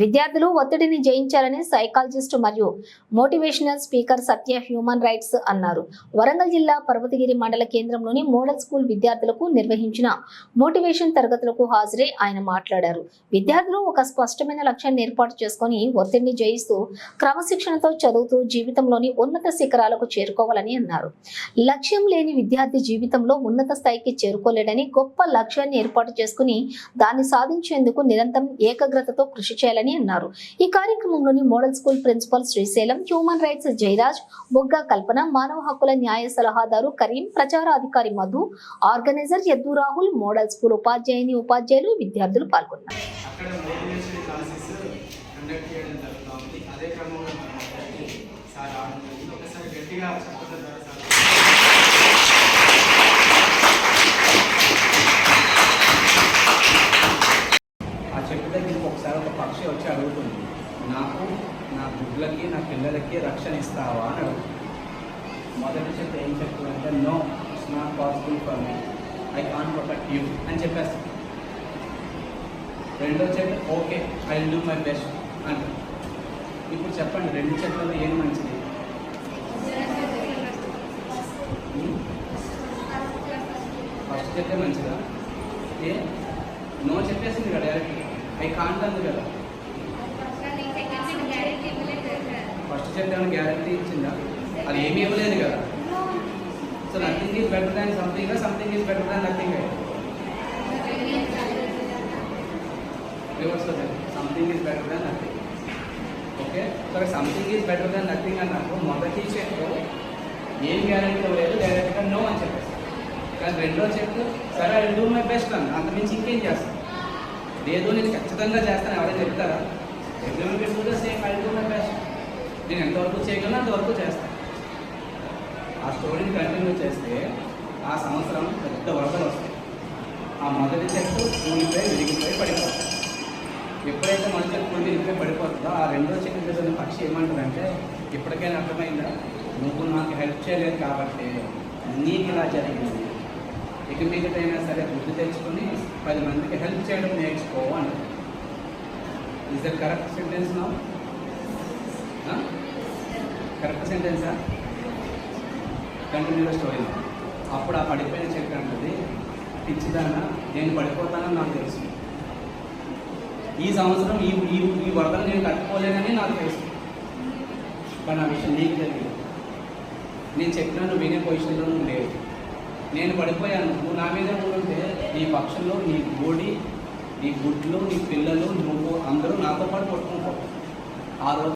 విద్యార్థులు ఒత్తిడిని జయించాలని సైకాలజిస్ట్ మరియు motivational speaker Satya human rights అన్నారు. వరంగల్ జిల్లా పర్వతగిరి మండల కేంద్రంలోని మోడల్ స్కూల్ విద్యార్థులకు నిర్వహించిన మోటివేషన్ తరగతులకు హాజరై ఆయన మాట్లాడారు. విద్యార్థులు ఒక స్పష్టమైన లక్ష్యాన్ని ఏర్పాటు చేసుకొని ఒత్తిడిని జయిస్తూ క్రమశిక్షణతో చదువుతూ జీవితంలోని ఉన్నత శిఖరాలకు చేరుకోవాలని అన్నారు. లక్ష్యం లేని విద్యార్థి జీవితంలో ఉన్నత స్థాయికి చేరుకోలేడని గొప్ప లక్ష్యాన్ని ఏర్పాటు చేసుకుని దాన్ని సాధించేందుకు నిరంతరం ఏకాగ్రతతో కృషి చేయాలని అన్నారు. ఈ కార్యక్రమంలోని model school principal Srisailam human rights Jayaraj Bogga Kalpana మానవ హక్కుల న్యాయ సలహాదారు కరీం ప్రచార అధికారి Madhu organiser Yaddu Rahul model school ఉపాధ్యాయుని ఉపాధ్యాయులు విద్యార్థులు పాల్గొన్నారు. అదే క్రమంలో సార్ ఒకసారి గట్టిగా నా గుడ్లకి నా పిల్లలకి రక్షణ ఇస్తావా అని మొదటి చెప్తే ఏం చెప్తుందంటే no it's not possible for me I can protect you అని చెప్పేసి రెండో చెట్టు okay I do my best అంట. ఇప్పుడు చెప్పండి రెండు చెట్లలో ఏం మంచిది? ఫస్ట్ చెట్టే మంచిదా? ఏ? నో చెప్పేసింది కదా డైరెక్ట్ ఐ కాంట్ అంది కదా. ఫస్ట్ చెట్టు ఏమైనా గ్యారంటీ ఇచ్చిందా? అది ఏమీ ఇవ్వలేదు కదా. So nothing is better than something something is better than nothing reverse something is better than nothing okay సరే something is better than nothing అన్నప్పుడు మొదటి చెప్పు ఏం గ్యారంటీ ఇవ్వలేదు డైరెక్ట్గా నో అని చెప్పేసి కానీ రెండో చెప్పు సరే ఐ డూ మై బెస్ట్ అని అంతమించి ఇంకేం చేస్తాను? లేదు నేను ఖచ్చితంగా చేస్తాను. ఎవరైనా చెప్తారా? ఎవ్రీవన్ పెట్టుకుంటే do same I do my best నేను ఎంతవరకు చేయగలను అంతవరకు చేస్తాను. ఆ స్టోరీని కంటిన్యూ చేస్తే ఆ సంవత్సరం పెద్ద వరదలు వస్తాయి. ఆ మొదటి చెట్టు కూలిపోయి విరిగిపోయి పడిపోతుంది. ఎప్పుడైతే మొదటి చెట్టు కూలి విరిగిపోయి పడిపోతుందో ఆ రెండో చెట్టు దగ్గర పక్షి ఏమంటుందంటే ఇప్పటికైనా అర్థమైందా? నువ్వు నాకు హెల్ప్ చేయలేదు కాబట్టి నీకు ఇలా జరిగింది. ఇక మీదటైనా సరే గుర్తు తెచ్చుకొని పది మందికి హెల్ప్ చేయడం నేర్చుకో ఇస్ ద కరెక్ట్ సెంటెన్స్ నా కరెక్ట్ సెంటెన్సా కంటిన్యూగా స్టోరీ అప్పుడు ఆ పడిపోయిన చెట్టు అంటది పిచ్చిదానా. నేను పడిపోతానని నాకు తెలుసు. ఈ సంవత్సరం ఈ ఈ ఈ వరదలు నేను కట్టుకోలేనని నాకు తెలుసు. కానీ ఆ విషయం నీకు తెలియదు. నేను చెప్పినా నువ్వు వినే పొజిషన్లో నువ్వు లేవు. నేను పడిపోయాను. నువ్వు నా మీద ఉంటే నీ పక్షంలో నీ బోడి నీ గుడ్లు నీ పిల్లలు నువ్వు అందరూ నాతో పాటు కొట్టుకుంటావు ఆ రోజు